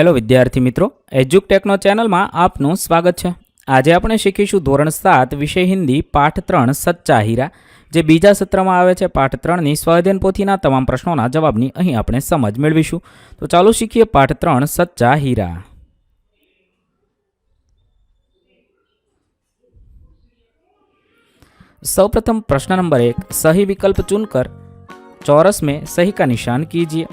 Hello વિદ્યાર્થી મિત્રો એજ્યુકટેકનો ચેનલમાં આપનું સ્વાગત છે. આજે આપણે શીખીશું ધોરણ સાત વિષય હિન્દી, પાઠ ત્રણ સચ્ચા હીરા જે બીજા સત્રમાં આવે છે. પાઠ ત્રણની સ્વાધ્યન પોથીના તમામ પ્રશ્નોના જવાબની અહીં આપણે સમજ મેળવીશું. તો ચાલુ શીખીએ પાઠ ત્રણ સચ્ચા હીરા સૌ પ્રથમ પ્રશ્ન નંબર એક, સહી વિકલ્પ ચૂન કર. ચોરસ મેં સહી કા નિશાન કીજીએ.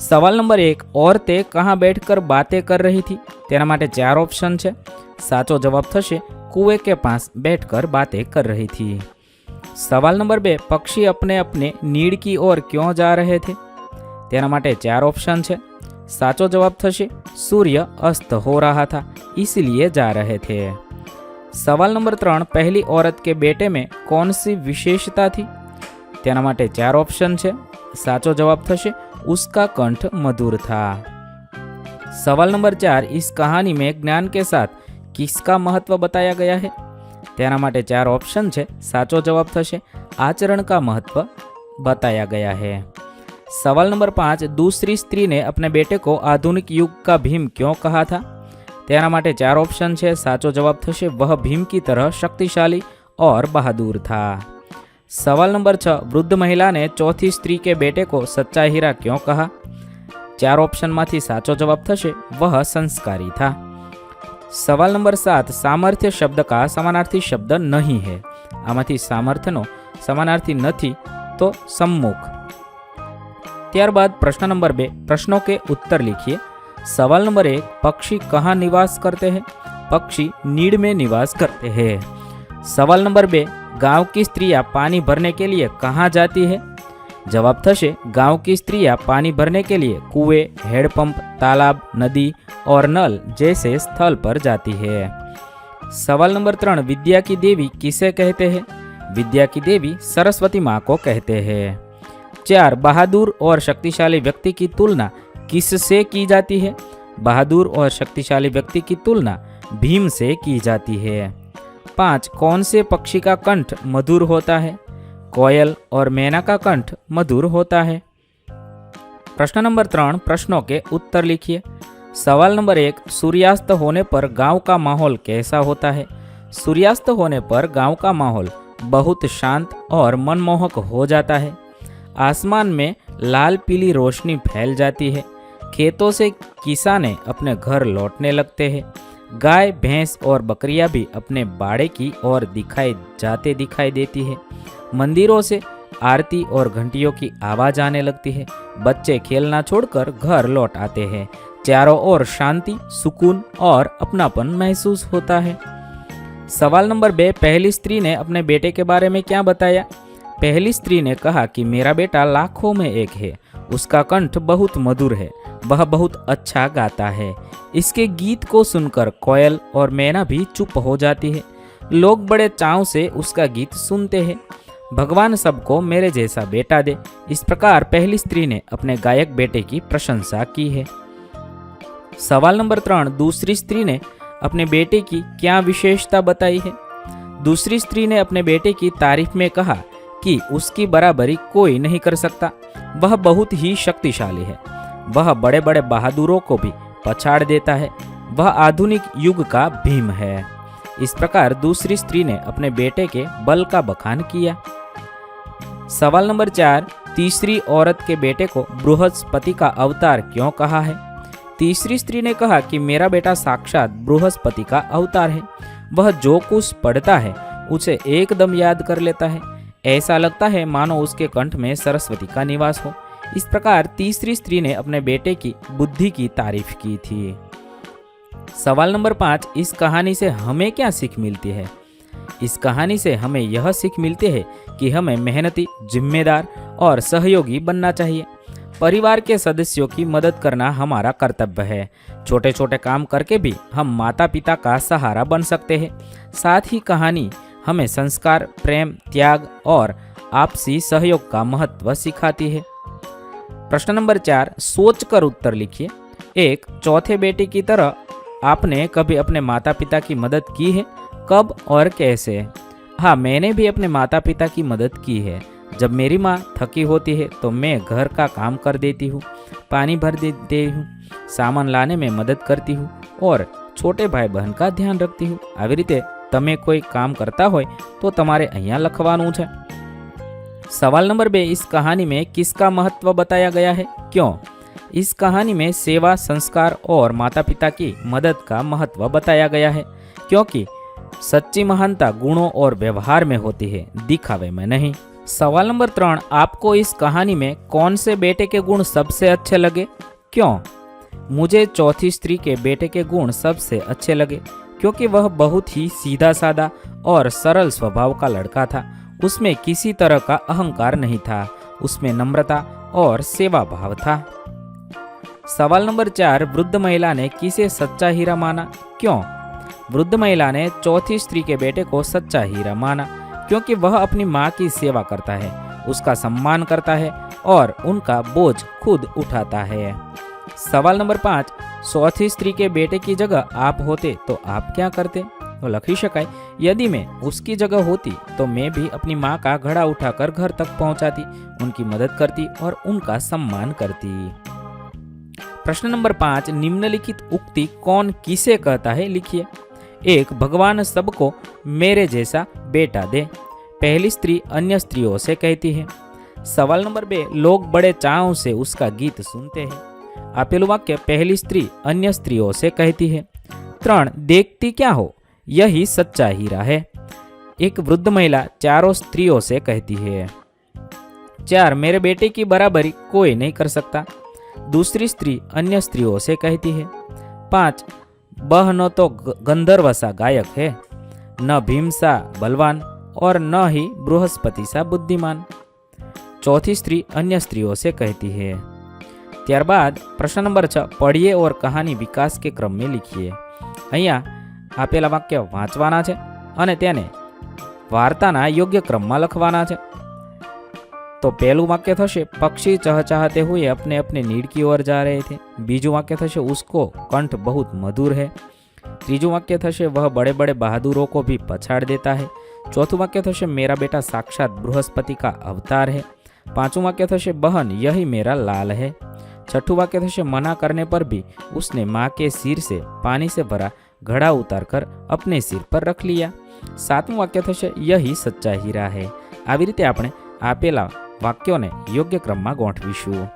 सवाल नंबर एक, औरतें कहाँ बैठकर बातें कर रही थी? तेना चार ऑप्शन है साचो जवाब थे कुएँ के पास बैठकर बातें कर रही थी सवाल नंबर बे पक्षी अपने अपने नीड की ओर क्यों जा रहे थे तना चार ऑप्शन है साचो जवाब थे सूर्य अस्त हो रहा था इसलिए जा रहे थे सवाल नंबर तरण पहली औरत के बेटे में कौन सी विशेषता थी तना चार ऑप्शन है साचो जवाब थे उसका कंठ मधुर था सवाल नंबर चार इस कहानी में ज्ञान के साथ किसका महत्व बताया गया है તેના માટે ચાર ઓપ્શન છે સાચો જવાબ થશે आचरण का महत्व बताया गया है सवाल नंबर पाँच दूसरी स्त्री ने अपने बेटे को आधुनिक युग का भीम क्यों कहा था તેના માટે ચાર ઓપ્શન છે સાચો જવાબ થશે वह भीम की तरह शक्तिशाली और बहादुर था सवाल नंबर छः वृद्ध महिला ने चौथी स्त्री के बेटे को सच्चा हीरा क्यों कहा चार ऑप्शन माथी साचो जवाब थशे वह संस्कारी था सवाल नंबर सात सामर्थ्य शब्द का समानार्थी शब्द नहीं है આમાંથી સામર્થ્યનો સમાનાર્થી નથી તો सम्मुख ત્યારબાદ प्रश्न नंबर बे प्रश्नों के उत्तर लिखिए सवाल नंबर एक पक्षी कहाँ निवास करते हैं पक्षी नीड में निवास करते हैं सवाल नंबर बे गाँव की स्त्रियाँ पानी भरने के लिए कहाँ जाती है? जवाब थशे, गाँव की स्त्रियाँ पानी भरने के लिए कुएँ, हेडपंप, तालाब, नदी और नल जैसे स्थल पर जाती है। सवाल नंबर त्रण, विद्या की देवी किसे कहते हैं? विद्या की देवी सरस्वती माँ को कहते हैं। चार, बहादुर और शक्तिशाली व्यक्ति की तुलना किससे की जाती है? बहादुर और शक्तिशाली व्यक्ति की तुलना भीम से की जाती है। पाँच, कौन से पक्षी का कंठ मधुर होता है? कोयल और मैना का कंठ मधुर होता है। प्रश्न नंबर त्रण प्रश्नों के उत्तर लिखिए। सवाल नंबर एक, सूर्यास्त होने पर गाँव का माहौल कैसा होता है? सूर्यास्त होने पर गाँव का माहौल बहुत शांत और मनमोहक हो जाता है। आसमान में लाल पीली रोशनी फैल जाती है। खेतों से किसाने अपने घर लौटने लगते हैं। गाय, भैंस और बकरियाँ भी अपने बाड़े की ओर दिखाई जाते दिखाई देती है। मंदिरों से आरती और घंटियों की आवाज़ आने लगती है। बच्चे खेलना छोड़कर घर लौट आते हैं। चारों ओर शांति, सुकून और अपनापन महसूस होता है। सवाल नंबर बे, पहली स्त्री ने अपने बेटे के बारे में क्या बताया? पहली स्त्री ने कहा कि मेरा बेटा लाखों में एक है। उसका कंठ बहुत मधुर है। वह बहुत अच्छा गाता है। इसके गीत को सुनकर कोयल और मैना भी चुप हो जाती है। लोग बड़े चाव से उसका गीत सुनते हैं। भगवान सबको मेरे जैसा बेटा दे। इस प्रकार पहली स्त्री ने अपने गायक बेटे की प्रशंसा की है। सवाल नंबर त्रण, दूसरी स्त्री ने अपने बेटे की क्या विशेषता बताई है? दूसरी स्त्री ने अपने बेटे की तारीफ़ में कहा कि उसकी बराबरी कोई नहीं कर सकता। वह बहुत ही शक्तिशाली है। वह बड़े बड़े बहादुरों को भी पछाड़ देता है। वह आधुनिक युग का भीम है। इस प्रकार दूसरी स्त्री ने अपने बेटे के बल का बखान किया। सवाल नंबर चार, तीसरी औरत के बेटे को बृहस्पति का अवतार क्यों कहा है? तीसरी स्त्री ने कहा कि मेरा बेटा साक्षात बृहस्पति का अवतार है। वह जो कुछ पढ़ता है, उसे एकदम याद कर लेता है। ऐसा लगता है मानो उसके कंठ में सरस्वती का निवास हो। इस प्रकार तीसरी स्त्री ने अपने बेटे की बुद्धि की तारीफ़ की थी। सवाल नंबर पाँच, इस कहानी से हमें क्या सीख मिलती है? इस कहानी से हमें यह सीख मिलती है कि हमें मेहनती, जिम्मेदार और सहयोगी बनना चाहिए। परिवार के सदस्यों की मदद करना हमारा कर्तव्य है। छोटे छोटे काम करके भी हम माता पिता का सहारा बन सकते हैं। साथ ही कहानी हमें संस्कार, प्रेम, त्याग और आपसी सहयोग का महत्व सिखाती है। प्रश्न नंबर चार सोच कर उत्तर लिखिए एक चौथे बेटे की तरह आपने कभी अपने माता पिता की मदद की है कब और कैसे हाँ मैंने भी अपने माता पिता की मदद की है जब मेरी माँ थकी होती है तो मैं घर का काम कर देती हूँ पानी भर देती हूँ सामान लाने में मदद करती हूँ और छोटे भाई बहन का ધ્યાન રખતી હું આવી રીતે તમે કોઈ કામ કરતા હોય તો તમારે અહીંયા લખવાનું છે सवाल नंबर बे, इस कहानी में किसका महत्व बताया गया है? क्यों? इस कहानी में सेवा, संस्कार और माता पिता की मदद का महत्व बताया गया है, क्योंकि सच्ची महानता गुणों और व्यवहार में होती है, दिखावे में नहीं। सवाल नंबर त्रण, आपको इस कहानी में कौन से बेटे के गुण सबसे अच्छे लगे? क्यों? मुझे चौथी स्त्री के बेटे के गुण सबसे अच्छे लगे, क्योंकि वह बहुत ही सीधा साधा और सरल स्वभाव का लड़का था उसमें किसी तरह का अहंकार नहीं था, उसमें नम्रता और सेवा भाव था। सवाल नंबर चार, वृद्ध महिला ने किसे सच्चा हीरा माना? क्यों? वृद्ध महिला ने चौथी स्त्री के बेटे को सच्चा हीरा माना, क्योंकि वह अपनी माँ की सेवा करता है, उसका सम्मान करता है और उनका बोझ खुद उठाता है। सवाल नंबर पाँच, चौथी स्त्री के बेटे की जगह आप होते तो आप क्या करते? तो लखी शकाय यदि मैं उसकी जगह होती तो मैं भी अपनी माँ का घड़ा उठाकर घर तक पहुंचाती उनकी मदद करती और उनका सम्मान करती प्रश्न नंबर पाँच निम्नलिखित उक्ति कौन किसे कहता है लिखिए एक भगवान सबको मेरे जैसा बेटा दे पहली स्त्री अन्य स्त्रियों से कहती है सवाल नंबर बे लोग बड़े चाव से उसका गीत सुनते हैं આપેલું વાક્ય પહેલી સ્ત્રી અન્ય સ્ત્રીઓ से कहती है ત્રણ देखती क्या हो यही सच्चा हीरा है एक वृद्ध महिला चारों स्त्रियों से कहती है चार मेरे बेटे की बराबरी कोई नहीं कर सकता दूसरी स्त्री अन्य स्त्रियों से कहती है पांच बह न तो ग- गंधर्व सा गायक है न भीम सा बलवान और न ही बृहस्पति सा बुद्धिमान चौथी स्त्री अन्य स्त्रियों से कहती है ત્યારબાદ પ્રશ્ન નંબર છ પઢીએ ઓર કહાની વિકાસ કે ક્રમ મેં લીખીએ અહીંયા આપેલા વાક્ય વાંચવાના છે અને તેને વાર્તાના યોગ્ય ક્રમમાં લખવાના છે તો પહેલું વાક્ય થશે પક્ષી ચહચહાતે હુએ અપને અપને નીડકી ઓર જા રહે થે બીજું વાક્ય થશે ઉસકો કંઠ બહુત મધુર હે ત્રીજું વાક્ય થશે વહ બડે બડે બહાદુરો કો ભી પછાડ દેતા હે ચોથું વાક્ય થશે મેરા બેટા સાક્ષાત બૃહસ્પતિ કા અવતાર હે પાંચવું વાક્ય થશે બહન યહી મેરા લાલ હે છઠ્ઠું વાક્ય થશે મના કરને પર ભી ઉસને માં કે સિર સે પાણી સે ભરા घड़ा ઉતારકર અપને સિર પર રખ લિયા. સાતમું વાક્ય થશે, યહી સચ્ચા હીરા હે. આવી રીતે આપણે આપેલા વાક્યોને યોગ્ય ક્રમમાં ગોઠવીશું.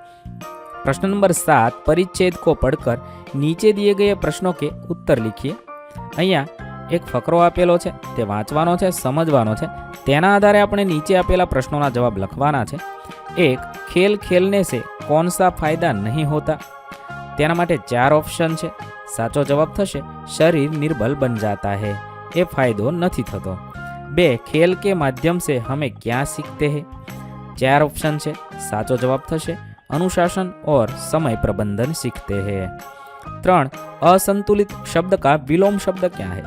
પ્રશ્ન નંબર સાત, પરિચ્છેદ કો પઢકર નીચે દિએ ગયે પ્રશ્નો કે ઉત્તર લખીએ. અહીંયા એક ફકરો આપેલો છે, તે વાંચવાનો છે, સમજવાનો છે. તેના આધારે આપણે નીચે આપેલા પ્રશ્નોના જવાબ લખવાના છે. એક, ખેલ ખેલને સે કોણ ફાયદા નહીં હોતા? તેના માટે ચાર ઓપ્શન છે. સાચો જવાબ થશે શરીર निर्बल बन जाता है એ ફાયદો નથી થતો બે ખેલ કે માધ્યમ से हमें क्या सीखते हैं ચાર ઓપ્શન છે સાચો જવાબ થશે अनुशासन और समय प्रबंधन सीखते हैं ત્રણ असंतुलित शब्द का विलोम शब्द क्या है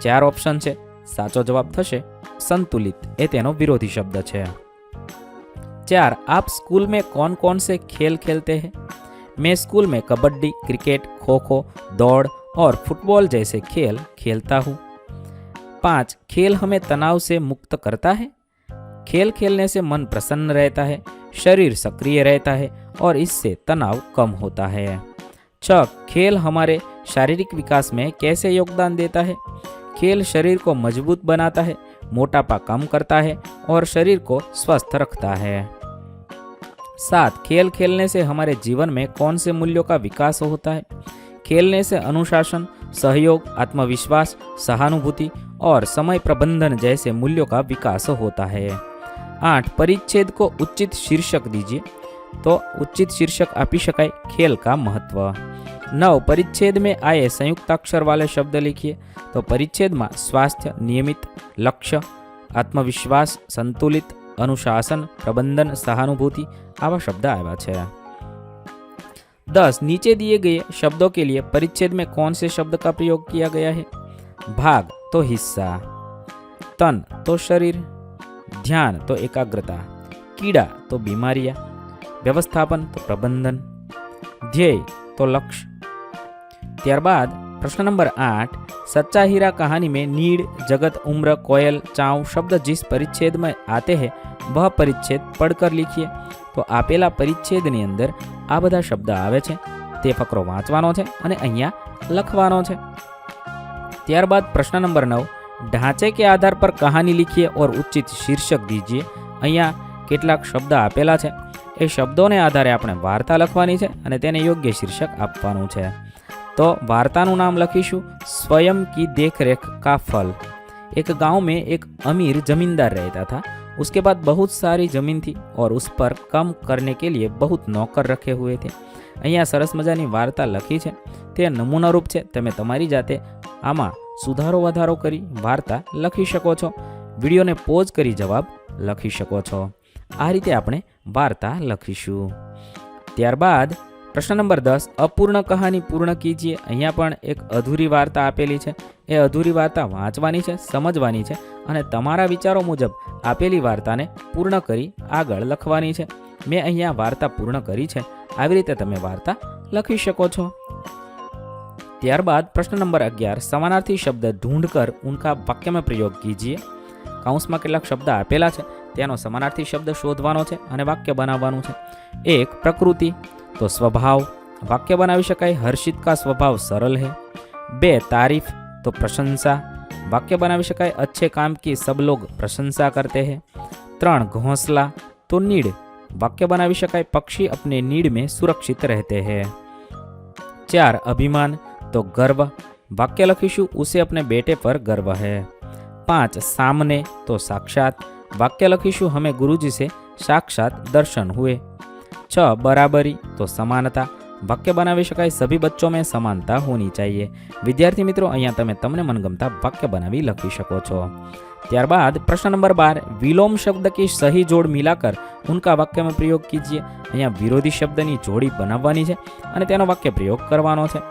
ચાર ઓપ્શન છે સાચો જવાબ થશે संतुलित એ તેનો વિરોધી શબ્દ છે चार आप स्कूल में कौन कौन से खेल खेलते हैं मैं स्कूल में कबड्डी क्रिकेट खो खो दौड़ और फुटबॉल जैसे खेल खेलता हूँ। पाँच, खेल हमें तनाव से मुक्त करता है। खेल खेलने से मन प्रसन्न रहता है, शरीर सक्रिय रहता है और इससे तनाव कम होता है। छः खेल हमारे शारीरिक विकास में कैसे योगदान देता है? खेल शरीर को मज़बूत बनाता है, मोटापा कम करता है और शरीर को स्वस्थ रखता है। सात खेल खेलने से हमारे जीवन में कौन से मूल्यों का विकास होता है? खेलने से अनुशासन, सहयोग, आत्मविश्वास, सहानुभूति और समय प्रबंधन जैसे मूल्यों का विकास होता है। आठ, परिच्छेद को उचित शीर्षक दीजिए। तो उचित शीर्षक आपी शकाय खेल का महत्व। नव परिच्छेद में आए संयुक्ताक्षर वाले शब्द लिखिए। तो परिच्छेद में स्वास्थ्य, नियमित, लक्ष्य, आत्मविश्वास संतुलित अनुशासन प्रबंधन सहानुभूति आवा शब्द आया है दस नीचे दिए गए शब्दों के लिए परिच्छेद में कौन से शब्द का प्रयोग किया गया है भाग तो हिस्सा तन तो शरीर ध्यान तो एकाग्रता कीड़ा तो बीमारियां व्यवस्थापन तो प्रबंधन ध्येय तो लक्ष्य ત્યારબાદ प्रश्न नंबर आठ सच्चा हीरा कहानी में नीड जगत उम्र कोयल चाव शब्द जिस परिच्छेद में आते हैं वह परिच्छेद पढ़कर लिखिए તો આપેલા પરિચ્છેદની અંદર આ બધા શબ્દ આવે છે તે તે ફકરો વાંચવાનો છે અને અહીંયા લખવાનો છે ત્યારબાદ પ્રશ્ન નંબર નવ ढांचे के आधार पर कहानी लिखिए और उचित शीर्षक दीजिए અહીંયા કેટલાક શબ્દ આપેલા છે એ શબ્દોને આધારે આપણે વાર્તા લખવાની છે અને તેને યોગ્ય શીર્ષક આપવાનું છે તો વાર્તાનું નામ લખીશું स्वयं की देखरेख का फल एक गांव में एक अमीर जमींदार रहता था उसके बाद बहुत सारी जमीन थी और उस पर कम करने के लिए बहुत नौकर रखे हुए थे અહીંયા સરસ મજાની વાર્તા લખી છે તે નમૂનારૂપ છે તમે તમારી જાતે આમાં સુધારો વધારો કરી વાર્તા લખી શકો છો વિડીયોને પોઝ કરી જવાબ લખી શકો છો આ રીતે આપણે વાર્તા લખીશું ત્યારબાદ પ્રશ્ન નંબર દસ, અપૂર્ણ કહાની પૂર્ણ કીજીએ. અહીંયા પણ એક અધૂરી વાર્તા આપેલી છે. એ અધૂરી વાર્તા વાંચવાની છે, સમજવાની છે અને તમારા વિચારો મુજબ આપેલી વાર્તાને પૂર્ણ કરી આગળ લખવાની છે. મેં અહીંયા વાર્તા પૂર્ણ કરી છે. આવી રીતે તમે વાર્તા લખી શકો છો. ત્યારબાદ પ્રશ્ન નંબર અગિયાર, સમાનાર્થી શબ્દ ઢૂંઢ કર ઉનકા વાક્યમાં પ્રયોગ કીજીએ. કાઉન્સમાં કેટલાક શબ્દ આપેલા છે. તેનો સમાનાર્થી શબ્દ શોધવાનો છે અને વાક્ય બનાવવાનું છે. એક, પ્રકૃતિ. તો સ્વભાવ વાક્ય બનાવી શકાય હર્ષિત કા સ્વભાવ સરળ હે બે તારીફ તો પ્રશંસા વાક્ય બનાવી શકાય अच्छे काम की सब लोग प्रशंसा करते हैं ત્રણ ઘોંસલા તો નીડ वाक्य बनावी शकाय पक्षी अपने नीड में सुरक्षित रहते हैं चार अभिमान तो गर्व वाक्य लखीशु उसे अपने बेटे पर गर्व है पाँच सामने तो साक्षात वाक्य लखीशु हमें गुरुजी से साक्षात दर्शन हुए छ बराबरी तो समानता વાક્ય બનાવી શકાય સભી બચ્ચો મેં સમાનતા હોની ચાહીએ વિદ્યાર્થી મિત્રો અહીંયા તમે તમને મનગમતા વાક્ય બનાવી લખી શકો છો ત્યારબાદ પ્રશ્ન નંબર બાર વિલોમ શબ્દ કી સહી જોડ મિલાકર ઉનકા વાક્યમાં પ્રયોગ કીજીએ અહીંયા વિરોધી શબ્દની જોડી બનાવવાની છે અને તેનો વાક્ય પ્રયોગ કરવાનો છે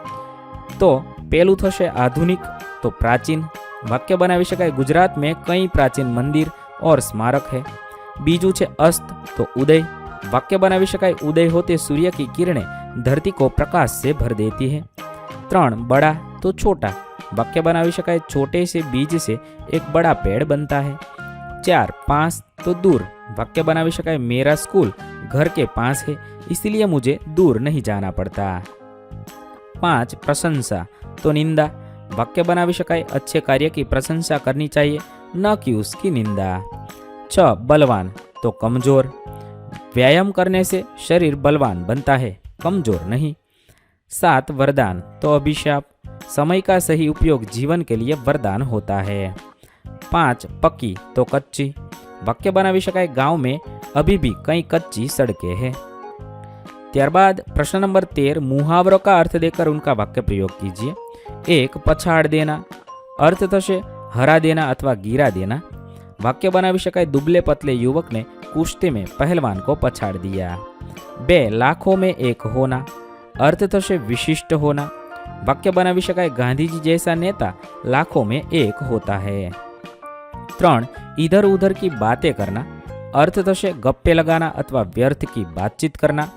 તો પેલું થશે આધુનિક તો પ્રાચીન વાક્ય બનાવી શકાય ગુજરાત મેં કઈ પ્રાચીન મંદિર ઓર સ્મારક है બીજું છે અસ્ત તો ઉદય वाक्य बनावी शकाय उदय होते सूर्य की किरणें धरती को प्रकाश से भर देती है। त्रण बड़ा तो छोटा, वाक्य बनावी शकाय छोटे से बीज से एक बड़ा पेड़ बनता है। चार पास तो दूर, वाक्य बनावी शकाय मेरा स्कूल घर के पास है, इसलिए मुझे दूर नहीं जाना पड़ता। पाँच प्रशंसा तो निंदा, वाक्य बनावी शकाय अच्छे कार्य की प्रशंसा करनी चाहिए, न कि उसकी निंदा। छ बलवान तो कमज़ोर व्यायाम करने से शरीर बलवान बनता है, कमज़ोर नहीं। सात, वरदान। तो अभिशाप। समय का सही उपयोग जीवन के लिए वरदान होता है। पाँच, पक्की। तो कच्ची। वाक्य बनावी शकाय गाँव में अभी भी कई कच्ची सड़कें हैं। त्यारबाद, प्रश्न नंबर तेरह मुहावरों का अर्थ देकर उनका वाक्य प्रयोग कीजिए। एक, पछाड़ देना। अर्थ तो थे हरा देना अथवा गिरा देना। वाक्य बना भी शकाय दुबले पतले युवक ने कुश्ती में पहलवान को पछाड़ दिया। बे लाखों में एक होना अर्थतः तो से विशिष्ट होना। वाक्य बनाई शकाय गांधी जी जैसा नेता लाखों में एक होता है। त्रण इधर उधर की बातें करना अर्थतः तो से गप्पे लगाना अथवा व्यर्थ की बातचीत करना।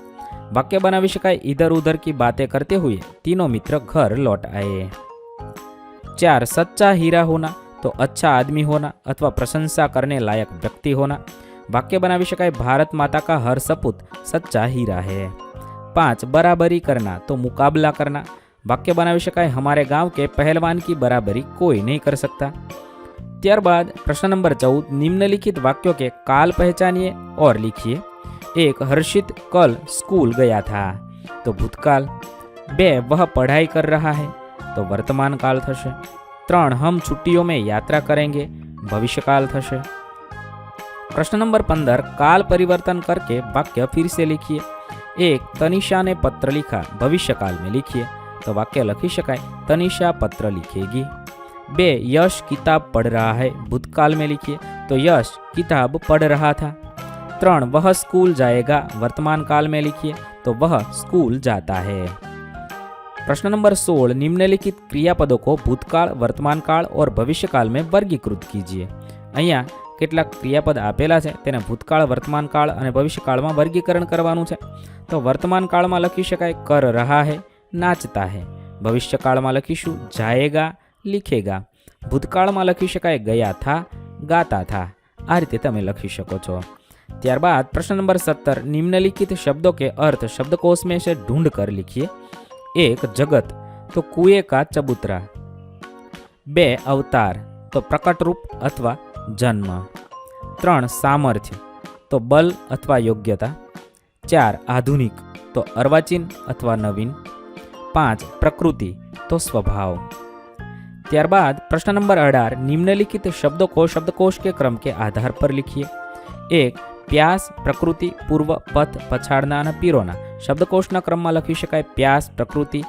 वाक्य बनाई शकाय इधर उधर की बातें करते हुए तीनों मित्र घर लौट आए। चार, सच्चा हीरा होना तो अच्छा आदमी होना अथवा प्रशंसा करने लायक व्यक्ति होना। वाक्य बनाई शकाय, भारत माता का हर सपूत सच्चा हीरा है। पाँच, बराबरी करना तो मुकाबला करना। वाक्य बनाई शकाय, हमारे गाँव के पहलवान की बराबरी कोई नहीं कर सकता। त्यारबाद, प्रश्न नंबर चौदह निम्नलिखित वाक्यों के काल पहचानिए और लिखिए। एक, हर्षित कल स्कूल गया था तो भूतकाल। बे, वह पढ़ाई कर रहा है तो वर्तमान काल थे त्रण, हम छुट्टियों में यात्रा करेंगे भविष्य काल थे प्रश्न नंबर पंद्रह काल परिवर्तन करके वाक्य फिर से लिखिए एक तनिषा ने पत्र लिखा भविष्य काल में लिखिए तो वाक्य लिखी शकाय तनिषा पत्र लिखेगी बे यश किताब पढ़ रहा है भूतकाल में लिखिए तो यश किताब पढ़ रहा था त्रण वह स्कूल जाएगा वर्तमान काल में लिखिए तो वह स्कूल जाता है प्रश्न नंबर सोल निम्नलिखित क्रियापदों को भूतकाल वर्तमान काल और भविष्य काल में वर्गीकृत कीजिए અહીંયા કેટલાક ક્રિયાપદ આપેલા છે, તેને ભૂતકાળ, વર્તમાનકાળ અને ભવિષ્યકાળમાં વર્ગીકરણ કરવાનું છે. તો વર્તમાનકાળમાં લખી શકાય, કર રહા હે, નાચતા હે. ભવિષ્યકાળમાં લખીશું, જાયેગા, લિખેગા. ભૂતકાળમાં લખી શકાય, ગયા થા, ગાતા થા. આ રીતે તમે લખી શકો છો. ત્યારબાદ પ્રશ્ન નંબર સત્તર, નિમ્નલિખિત શબ્દો કે અર્થ શબ્દકોશ મેં છે ઢૂંઢ કર લીખીએ. એક, જગત. તો કુએ કા ચબૂતરા. બે, અવતાર. તો પ્રકટરૂપ અથવા જન્મ. ત્રણ, સામર્થ્ય, તો બલ અથવા યોગ્યતા. ચાર, આધુનિક, તો અર્વાચીન અથવા નવીન. પાંચ, પ્રકૃતિ, તો સ્વભાવ. ત્યારબાદ પ્રશ્ન નંબર અઢાર, નિમ્નલિખિત શબ્દકોશ શબ્દકોશ કે ક્રમ કે આધાર પર લીખીએ. એક, પ્યાસ, પ્રકૃતિ, પૂર્વ, પથ, પછાડના અને પીરોના. શબ્દકોશના ક્રમમાં લખી શકાય પ્યાસ, પ્રકૃતિ,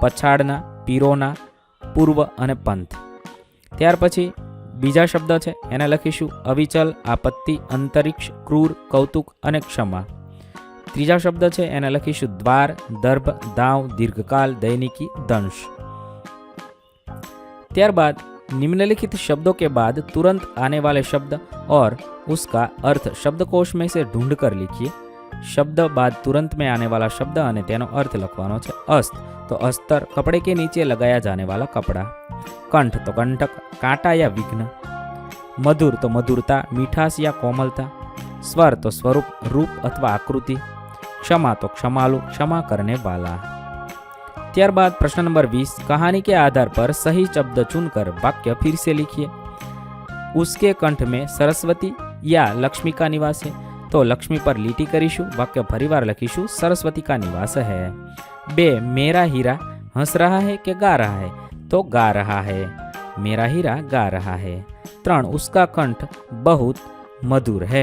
પછાડના, પીરોના, પૂર્વ અને પંથ. ત્યાર પછી બીજા શબ્દ છે એને લખીશું અવિચલ આપત્તિ અંતરિક્ષ ક્રૂર કૌતુક અને ક્ષમા ત્રીજા શબ્દ છે એને લખીશું દ્વાર દર્ભ દાવ દીર્ઘકાલ દૈનિકી દંશ ત્યારબાદ निम्नलिखित शब्दों के बाद तुरंत आने वाले शब्द और उसका अर्थ शब्दकोश में से ढूंढ कर लिखिए शब्द बाद तुरंत में आने वाला शब्द અને તેનો અર્થ લખવાનો છે અસ્ત તો अस्तर कपड़े के नीचे लगाया जाने वाला कपड़ा कंठ तो कंटक कांटा या विघ्न मधुर तो मधुरता मीठास या कोमलता स्वर तो स्वरूप रूप अथवा आकृति क्षमा तो क्षमालु क्षमा करने वाला ત્યારબાદ પ્રશ્ન નંબર વીસ कहानी के आधार पर सही शब्द चुनकर वाक्य फिर से लिखिए उसके कंठ में सरस्वती या लक्ष्मी का निवास है तो लक्ष्मी पर લીટી કરીશું વાક્ય ફરીવાર લખીશું सरस्वती का निवास है બે मेरा हीरा हंस रहा है कि गा रहा है તો ગા રહા है। મેરા હીરા ગા રહા है। ત્રણ ઉસકા કંઠ બહુત મધુર હે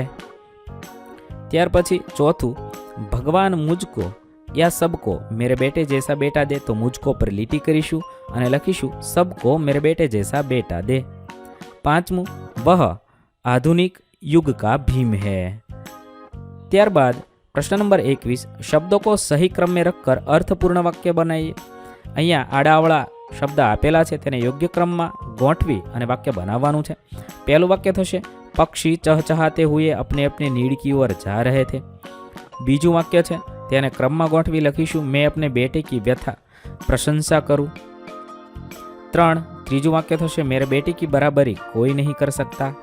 ત્યાર પછી ચોથું ભગવાન મુજકો યા સબકો મેરે બેટે જૈસા બેટા દે તો મુજકો પર લીટી કરીશું અને લખીશું સબકો મેરે બેટે જૈસા બેટા દે પાંચમું વહ આધુનિક યુગ કા ભીમ હે ત્યારબાદ પ્રશ્ન નંબર એકવીસ શબ્દો કો સહી ક્રમ મેં રખકર અર્થપૂર્ણ વાક્ય બનાવીએ અહીંયા આડાવળા શબ્દ આપેલા છે તેને યોગ્ય ક્રમમાં ગોઠવી અને વાક્ય બનાવવાનું છે. પહેલું વાક્ય થશે, પક્ષી ચહચહાતે હુએ અપને અપને નીડ કી ઓર જા રહે થે. બીજું વાક્ય છે, તેને ક્રમમાં ગોઠવી લખીશું, મેં અપને બેટી કી વ્યથા પ્રશંસા કરું. ત્રણ, ત્રીજું વાક્ય થશે, મેરે બેટી કી બરાબરી કોઈ નહીં કર શકતા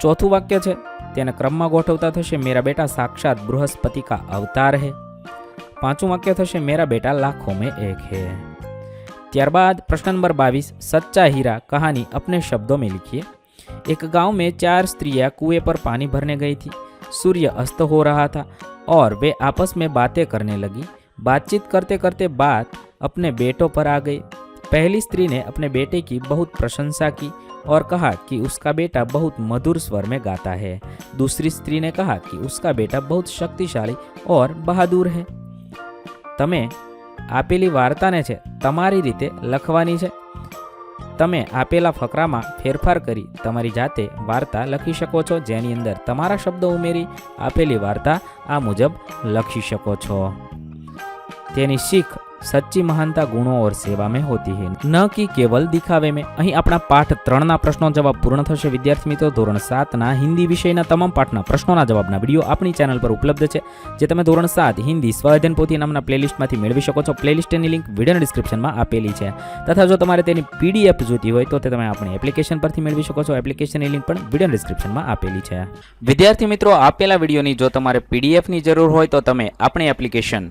ચોથું વાક્ય છે, તેને ક્રમમાં ગોઠવતા થશે, મેરા બેટા સાક્ષાત બૃહસ્પતિકા અવતાર હે. પાંચું વાક્ય થશે, મેરા બેટા લાખો મેં એક હે. ત્યારબાદ પ્રશ્ન નંબર બાવીસ सच्चा हीरा कहानी अपने शब्दों में लिखिए एक गांव में चार स्त्रियां कुएं पर पानी भरने गई थी सूर्य अस्त हो रहा था और वे आपस में बातें करने लगी बातचीत करते करते बात अपने बेटों पर आ गई पहली स्त्री ने अपने बेटे की बहुत प्रशंसा की और कहा कि उसका बेटा बहुत मधुर स्वर में गाता है दूसरी स्त्री ने कहा कि उसका बेटा बहुत शक्तिशाली और बहादुर है તમે આપેલી વાર્તાને છે, તમારી રીતે લખવાની છે. તમે આપેલા ફકરામાં ફેરફાર કરી તમારી જાતે વાર્તા લખી શકો છો, જેની અંદર તમારા શબ્દો ઉમેરી આપેલી વાર્તા આ મુજબ લખી શકો છો. તેની શીખ સચ્ચી મહાનતા ગુણો ઓર સેવા મેં હોતી હે. ન કે કેવલ દિખાવે મેં. અહીં આપણા પાઠ ત્રણના પ્રશ્નો જવાબ પૂર્ણ થશે. વિદ્યાર્થી મિત્રો ધોરણ સાતના હિન્દી વિષયના તમામ પાઠના પ્રશ્નોના જવાબના વીડિયો આપણી ચેનલ પર ઉપલબ્ધ છે, જે તમે ધોરણ સાત હિન્દી સ્વાધ્યન પોથી નામના પ્લેલિસ્ટમાંથી મેળવી શકો છો. પ્લેલિસ્ટની લિંક વિડીયોના ડિસ્ક્રિપ્શનમાં આપેલી છે. તથા જો તમારે તેની પીડીએફ જોઈતી હોય તો તે તમે આપણી એપ્લિકેશન પરથી મેળવી શકો છો. એપ્લિકેશનની લિંક પણ વીડિયો ડિસ્ક્રિપ્શનમાં આપેલી છે. વિદ્યાર્થી મિત્રો, આપેલા વિડીયોની જો તમારે પીડીએફની જરૂર હોય તો તમે આપણી એપ્લિકેશન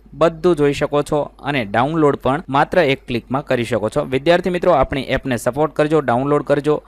બધું જોઈ શકો છો અને ડાઉનલોડ પણ માત્ર એક ક્લિકમાં કરી શકો છો. વિદ્યાર્થી મિત્રો, આપણી એપને સપોર્ટ કરજો ડાઉનલોડ કરજો.